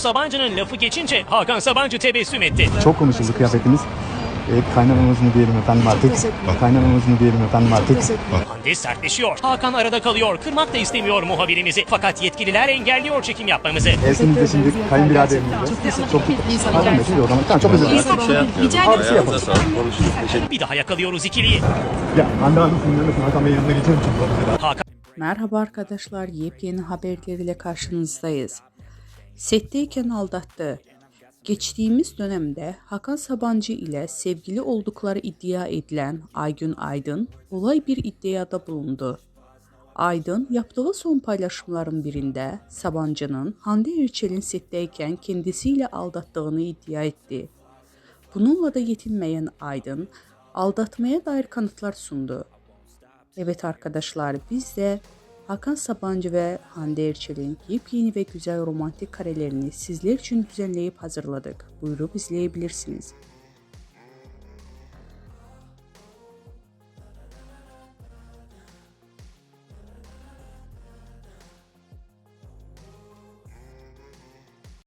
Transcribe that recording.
Sabancı'nın lafı geçince Hakan Sabancı tebessüm etti. Çok konuşuldu kıyafetiniz. E, kaynanamız mı diyelim efendim artık? Kaynanamız mı diyelim efendim artık? Hande sertleşiyor. Hakan arada kalıyor. Kırmak da istemiyor muhabirimizi. Fakat yetkililer engelliyor çekim yapmamızı. Evsinizde şimdi kayınbiraderimizle. Çok Pardon da şimdi o zaman. Tamam çok özür dilerim. Yapmıyorum. Abi şey yapalım. Bir daha yakalıyoruz ikiliyi. Ya Hande Hanım sinirlenmesin Hakan Bey'in yanına geçelim. Hakan Merhaba arkadaşlar, yepyeni haberleriyle karşınızdayız. Setteyken aldattı. Geçtiğimiz dönemde Hakan Sabancı ile sevgili oldukları iddia edilen Aygün Aydın olay bir iddiada bulundu. Aydın yaptığı son paylaşımların birinde Sabancı'nın Hande Erçel'in setteyken kendisiyle aldattığını iddia etti. Bununla da yetinmeyen Aydın aldatmaya dair kanıtlar sundu. Evet arkadaşlar biz de Hakan Sabancı ve Hande Erçel'in yepyeni ve güzel romantik karelerini sizler için düzenleyip hazırladık. Buyurup izleyebilirsiniz.